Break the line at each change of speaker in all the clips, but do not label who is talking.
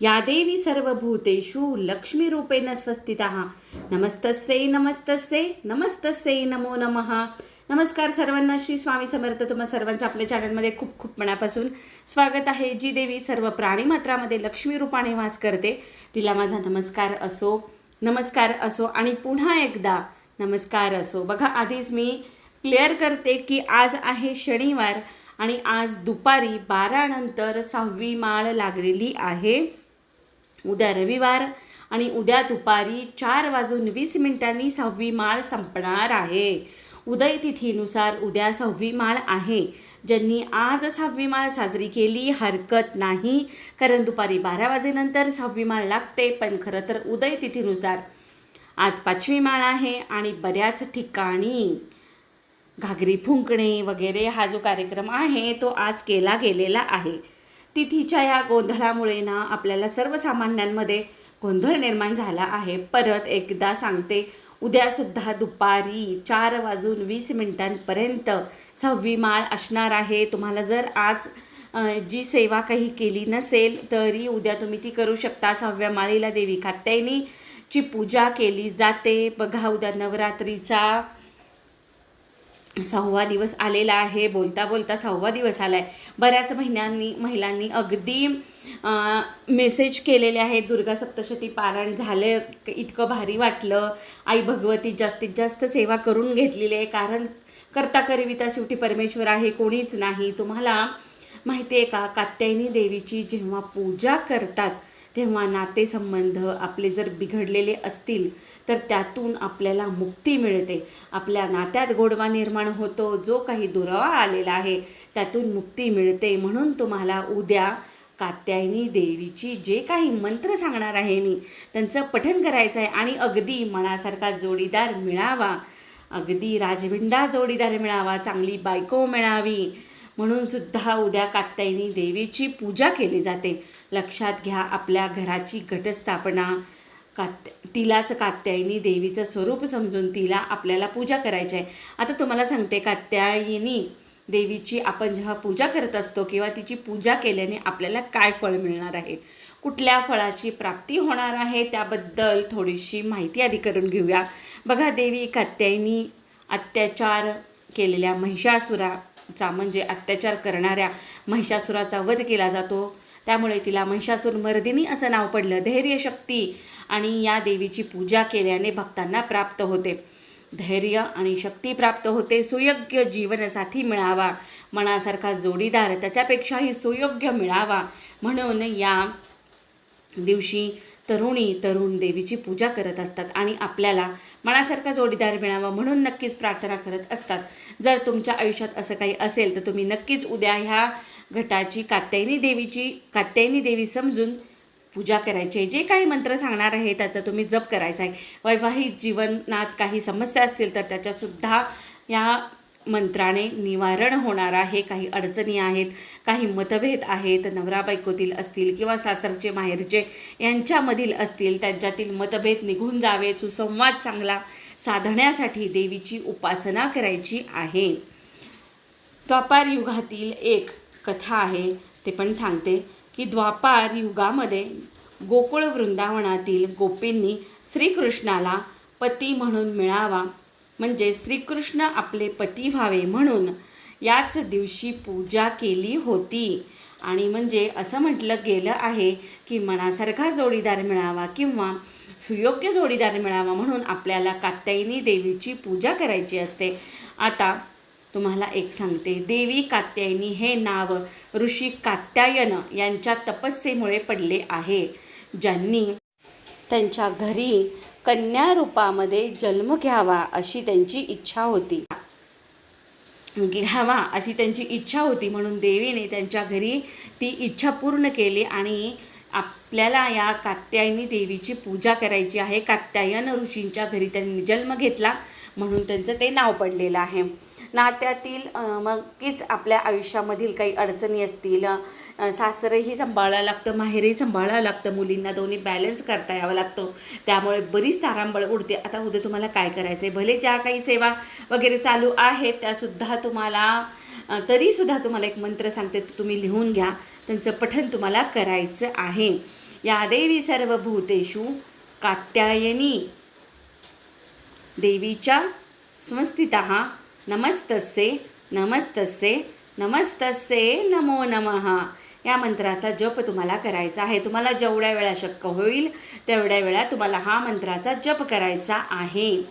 या देवी सर्वभूतेषु लक्ष्मीरूपेण स्वस्तितः। नमस्तस्यै नमस्तस्यै नमस्तस्यै नमो नमः। नमस्कार सर्वांना श्री स्वामी समर्थ तुम्हा सर्वांचं आपल्या चॅनलमध्ये खूप खूप मनापासून स्वागत आहे. जी देवी सर्व प्राणीमात्रामध्ये लक्ष्मी रूपाने वास करते तिला माझा नमस्कार असो नमस्कार असो आणि पुन्हा एकदा नमस्कार असो. बघा आधीच मी क्लिअर करते की आज आहे शनिवार आणि आज दुपारी बारानंतर सहावी माळ लागलेली आहे. उद्या रविवार आणि उद्या दुपारी चार वाजून वीस मिनिटांनी सहावी माळ संपणार आहे. उदय तिथीनुसार उद्या सहावी माळ आहे. ज्यांनी आज सहावी माळ साजरी केली हरकत नाही. कारण दुपारी बारा वाजेनंतर सहावी माळ लागते पण खरं तर उदय तिथीनुसार आज पाचवी माळ आहे आणि बऱ्याच ठिकाणी घागरी फुंकणे वगैरे हा जो कार्यक्रम आहे तो आज केला गेलेला आहे. तिथीच्या या गोंधळामुळे ना आपल्याला सर्वसामान्यांमध्ये गोंधळ निर्माण झाला आहे. परत एकदा सांगते उद्यासुद्धा दुपारी चार वाजून वीस मिनिटांपर्यंत सहावी माळ असणार आहे. तुम्हाला जर आज जी सेवा काही केली नसेल तरी उद्या तुम्ही ती करू शकता. सहाव्या माळीला देवी कात्यायनीची पूजा केली जाते. बघा उद्या नवरात्रीचा सहावा दिवस आलेला आहे बोलता बोलता सहावा दिवस आला आहे बऱ्याच महिन्यांनी महिलांनी अगदी मेसेज केलेले आहेत दुर्गा सप्तशती पारायण झालं इतकं भारी वाटलं. आई भगवती जास्तीत जास्त सेवा करून घेतलेली आहे कारण करता करविता शेवटी परमेश्वर आहे कोणीच नाही. तुम्हाला माहिती आहे का कात्यायनी देवीची जेव्हा पूजा करतात तेव्हा नातेसंबंध आपले जर बिघडलेले असतील तर त्यातून आपल्याला मुक्ती मिळते. आपल्या नात्यात गोडवा निर्माण होतो जो काही दुरावा आलेला आहे त्यातून मुक्ती मिळते. म्हणून तुम्हाला उद्या कात्यायनी देवीची जे काही मंत्र सांगणार आहे मी त्यांचं पठन करायचं आहे आणि अगदी मनासारखा जोडीदार मिळावा. अगदी राजविंडा जोडीदार मिळावा चांगली बायको मिळावी. म्हणून सुद्धा उद्या कात्यायनी देवीची पूजा केली जाते. लक्षात घ्या आपल्या घराची घटस्थापना. कात तिलाच कात्यायनी देवीचं स्वरूप समजून तिला आपल्याला पूजा करायची आहे. आता तुम्हाला सांगते कात्यायनी देवीची आपण जेव्हा पूजा करत असतो किंवा तिची पूजा केल्याने आपल्याला काय फळ मिळणार आहे? कुठल्या फळाची प्राप्ती होणार आहे? त्याबद्दल थोडीशी माहिती आधी करून घेऊया. बघा देवी कात्यायनी अत्याचार केलेल्या महिषासुरा चा म्हणजे अत्याचार करणाऱ्या महिषासुराचा वध केला जातो. त्यामुळे तिला महिषासूर मर्दिनी असं नाव पडलं. धैर्य शक्ती आणि या देवीची पूजा केल्याने भक्तांना प्राप्त होते. धैर्य आणि शक्ती प्राप्त होते. सुयोग्य जीवनसाथी मिळावा. मनासारखा जोडीदार त्याच्यापेक्षाही सुयोग्य मिळावा. म्हणून या दिवशी तरुणी तरुण देवीची पूजा करत असतात आणि आपल्याला मनासारखा जोडीदार मिळावा म्हणून नक्कीच प्रार्थना करत असतात. जर तुमच्या आयुष्यात असं काही असेल तर तुम्ही नक्कीच उद्या ह्या घटाची कात्यायनी देवीची कात्यायनी देवी समजून पूजा करायची आहे. जे काही मंत्र सांगणार आहे त्याचा तुम्ही जप करायचा आहे. वैवाहिक जीवनात काही समस्या असतील तर त्याच्यासुद्धा या मंत्राने निवारण होणार आहे. काही अडचणी आहेत काही मतभेद आहेत नवरा बायकोतील असतील किंवा सासरचे माहेरचे यांच्यामधील असतील त्यांच्यातील मतभेद निघून जावे. सुसंवाद चांगला साधण्यासाठी देवीची उपासना करायची आहे. द्वापार युगातील एक कथा आहे ते पण सांगते की द्वापार युगामध्ये गोकुळ वृंदावनातील गोपींनी श्रीकृष्णाला पती म्हणून मिळावा. म्हणजे श्रीकृष्ण आपले पती व्हावे म्हणून याच दिवशी पूजा केली होती. आणि म्हणजे असं म्हटलं गेलं आहे की मनासारखा जोडीदार मिळावा किंवा सुयोग्य जोडीदार मिळावा म्हणून आपल्याला कात्यायनी देवीची पूजा करायची असते. आता तुम्हाला एक सांगते. देवी कात्यायनी हे नाव ऋषी कात्यायन यांच्या तपस्येमुळे पडले आहे. ज्यांनी त्यांच्या घरी कन्या रूपामध्ये जन्म घ्यावा अशी त्यांची इच्छा होती. घ्यावा अशी त्यांची इच्छा होती म्हणून देवीने त्यांच्या घरी ती इच्छा पूर्ण केली आणि आपल्याला या कात्यायनी देवीची पूजा करायची आहे. कात्यायन ऋषींच्या घरी त्यांनी जन्म घेतला म्हणून त्यांचं ते नाव पडलेलं आहे. नात्यातील नक्कीच आपल्या आयुष्यामधील काही अडचणी असतील सासरंही सासरही सांभाळावं लागतं माहेरही सांभाळावं लागतं मुलींना दोन्ही बॅलन्स करता यावं लागतं. त्यामुळे बरीच तारांबळ उडते. आता उद्या तुम्हाला काय करायचं आहे भले ज्या काही सेवा वगैरे चालू आहेत त्यासुद्धा तुम्हाला तरीसुद्धा तुम्हाला एक मंत्र सांगते तो तुम्ही लिहून घ्या. त्यांचं पठन तुम्हाला करायचं आहे. या देवी सर्वभूतेषु कात्यायनी. देवीच्या संस्थित नमस्तस्ये नमस्तस्ये नमस्तस्ये नमो नमः. या मंत्राचा जप तुम्हाला करायचा आहे. तुम्हाला जेवढ्या वेळा शक्य होईल तेवढ्या वेळा तुम्हाला हा मंत्राचा जप करायचा आहे.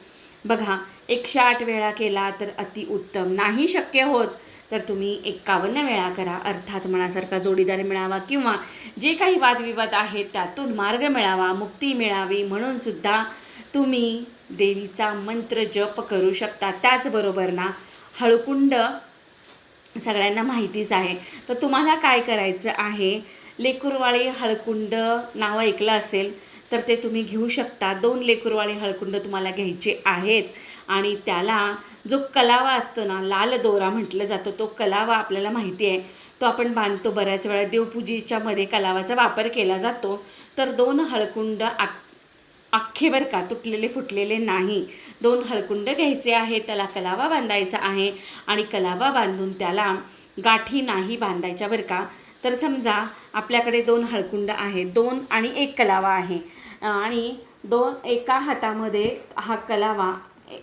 बघा एकशे आठ वेळा केला तर अति उत्तम. नाही शक्य होत तर तुम्ही एकावन्न वेळा करा. अर्थात मनासारखा जोडीदार मिळावा किंवा जे काही वादविवाद आहेत त्यातून मार्ग मिळावा मुक्ती मिळावी म्हणून सुद्धा तुम्ही देवीचा मंत्र जप करू शकता. त्याचबरोबर ना हळकुंड सगळ्यांना माहितीच आहे. तर तुम्हाला काय करायचं आहे? लेकुरवाळी हळकुंड नाव ऐकलं असेल तर ते तुम्ही घेऊ शकता. दोन लेकुरवाळी हळकुंड तुम्हाला घ्यायचे आहेत. आणि त्याला जो कलावा असतो ना लाल दोरा म्हटलं जातं तो कलावा आपल्याला माहिती आहे. तो आपण बांधतो बऱ्याच वेळा. देवपूजेच्यामध्ये कलावाचा वापर केला जातो. तर दोन हळकुंड आक अख्खे बर का तुटलेले फुटलेले नाही. दोन हळकुंड घ्यायचे आहे त्याला कलावा बांधायचा आहे आणि कलावा बांधून त्याला गाठी नाही बांधायच्या बरं का. तर समजा आपल्याकडे दोन हळकुंड आहे दोन आणि एक कलावा आहे. आणि दोन एका हातामध्ये हा कलावा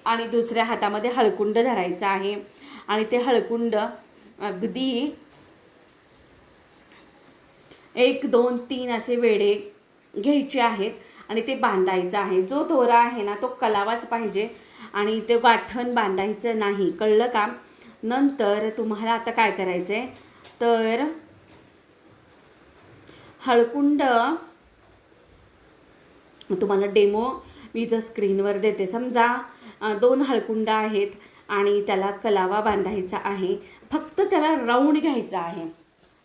आणि दुसऱ्या हातामध्ये हळकुंड धरायचा आहे. आणि ते हळकुंड अगदी एक दोन तीन असे वेडे घ्यायचे आहेत. आणि ते बांधायचं आहे. जो दोरा आहे ना तो कलावाच पाहिजे. आणि ते गाठण बांधायचं नाही. कळलं का? नंतर तुम्हाला आता काय करायचं आहे तर हळकुंड तुम्हाला डेमो मी इथं स्क्रीनवर देते. समजा दोन हळकुंड आहेत आणि त्याला कलावा बांधायचा आहे. फक्त त्याला राऊंड घ्यायचा आहे.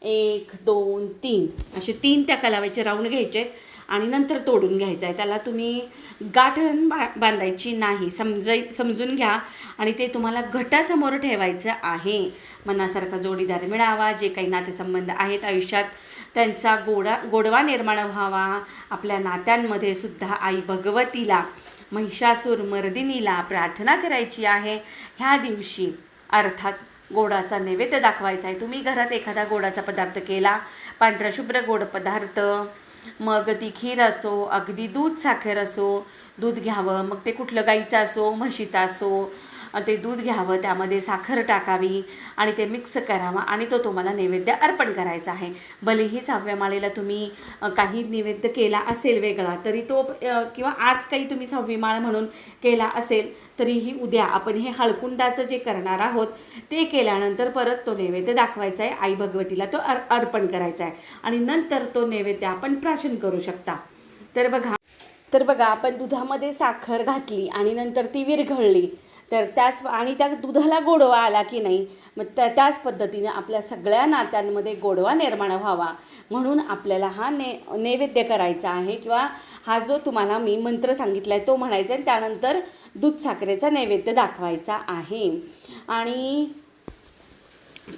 एक दोन तीन. असे तीन त्या कलाव्याचे राऊंड घ्यायचे आहेत. आणि नंतर तोडून घ्यायचं आहे. त्याला तुम्ही गाठण बा बांधायची नाही. समजाय समजून घ्या. आणि ते तुम्हाला घटासमोर ठेवायचं आहे. मनासारखा जोडीदार मिळावा. जे काही नातेसंबंध आहेत आयुष्यात त्यांचा गोडा गोडवा निर्माण व्हावा. आपल्या नात्यांमध्ये सुद्धा आई भगवतीला महिषासूर मर्दिनीला प्रार्थना करायची आहे. ह्या दिवशी अर्थात गोडाचा नैवेद्य दाखवायचा आहे. तुम्ही घरात एखादा गोडाचा पदार्थ केला पांढरा शुभ्र गोड पदार्थ मग ती खीर असो अगदी दूध साखर असो दूध घ्यावं मग ते कुठलं गाईचं असो म्हशीचं असो ते दूध घ्यावं त्यामध्ये साखर टाकावी आणि ते मिक्स करावं आणि तो तुम्हाला नैवेद्य अर्पण करायचा आहे. भलेही सहाव्या माळेला तुम्ही काही नैवेद्य केला असेल वेगळा तरी तो किंवा आज काही तुम्ही सहावी माळ म्हणून केला असेल तरीही उद्या आपण हे हळकुंडाचं जे करणार आहोत ते केल्यानंतर परत तो नैवेद्य दाखवायचा आहे आई भगवतीला तो अर अर्पण करायचा आहे. आणि नंतर तो नैवेद्य आपण प्राशन करू शकता. तर बघा तर बघा आपण दुधामध्ये साखर घातली आणि नंतर ती विरघळली. तर त्याच आणि त्या दुधाला गोडवा आला की नाही मग त्या त्याच पद्धतीने आपल्या सगळ्या नात्यांमध्ये गोडवा निर्माण व्हावा. म्हणून आपल्याला हा ने नैवेद्य करायचा आहे किंवा हा जो तुम्हाला मी मंत्र सांगितला आहे तो म्हणायचा आहे त्यानंतर दूध साखरेचा नैवेद्य दाखवायचा आहे. आणि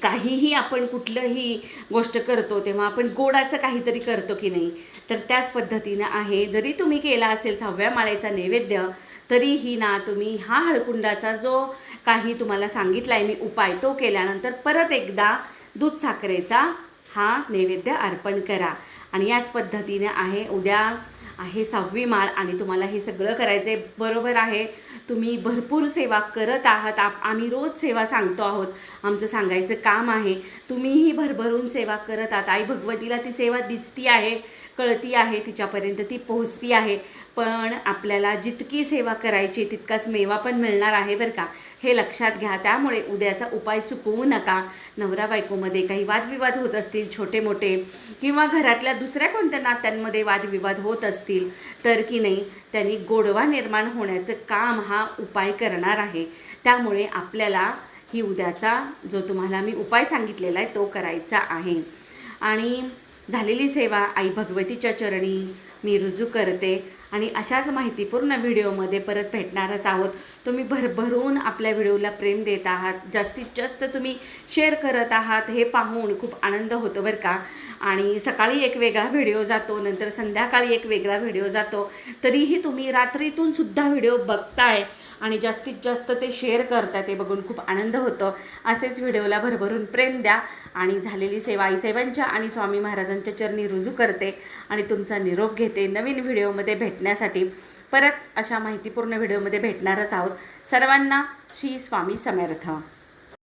काहीही आपण कुठलंही गोष्ट करतो तेव्हा आपण गोडाचं काहीतरी करतो की नाही तर त्याच पद्धतीनं आहे. जरी तुम्ही केला असेल सहाव्या माळेचा नैवेद्य तरीही ना तुम्ही हा हळकुंडाचा जो काही तुम्हाला सांगितला आहे मी उपाय तो केल्यानंतर परत एकदा दूध साखरेचा हा नैवेद्य अर्पण करा. आणि याच पद्धतीने आहे उद्या आहे सहावी माळ आणि तुम्हाला हे सगळं करायचं आहे बरोबर आहे तुम्ही भरपूर सेवा करत आहात. आप आम्ही रोज सेवा सांगतो आहोत. आमचं सांगायचं काम आहे तुम्हीही भरभरून सेवा करत आहात. आई भगवतीला ती सेवा दिसती आहे कळती आहे तिच्यापर्यंत ती पोहोचती आहे. पण आपल्याला जितकी सेवा करायची तितकाच मेवा पण मिळणार आहे बरं का. हे लक्षात घ्या. त्यामुळे उद्याचा उपाय चुकवू नका. नवरा बायकोमध्ये काही वादविवाद होत असतील छोटे मोठे किंवा घरातल्या दुसऱ्या कोणत्या नात्यांमध्ये वादविवाद होत असतील तर की नाही त्यांनी गोडवा निर्माण होण्याचं काम हा उपाय करणार आहे. त्यामुळे आपल्याला ही उद्याचा जो तुम्हाला मी उपाय सांगितलेला आहे तो करायचा आहे. आणि झालेली सेवा आई भगवतीच्या चरणी मी रुजू करते. आणि अशाच माहितीपूर्ण व्हिडिओमध्ये परत भेटणारच आहोत. तुम्ही भरभरून आपल्या व्हिडिओला प्रेम देत आहात. जास्तीत जास्त तुम्ही शेअर करत आहात हे पाहून खूप आनंद होतो बरं का. आणि सकाळी एक वेगळा व्हिडिओ जातो नंतर संध्याकाळी एक वेगळा व्हिडिओ जातो. तरीही तुम्ही रात्रीतून सुद्धा व्हिडिओ बघताय. आणि जास्तीत जास्त ते शेअर करतात ते बघून खूप आनंद होतो. असेच व्हिडिओला भरभरून प्रेम द्या. आणि झालेली सेवा आईसाहेबांच्या आणि स्वामी महाराजांच्या चरणी रुजू करते. आणि तुमचा निरोप घेते. नवीन व्हिडिओमध्ये भेटण्यासाठी परत अशा माहितीपूर्ण व्हिडिओमध्ये भेटणारच आहोत. सर्वांना श्री स्वामी समर्थ.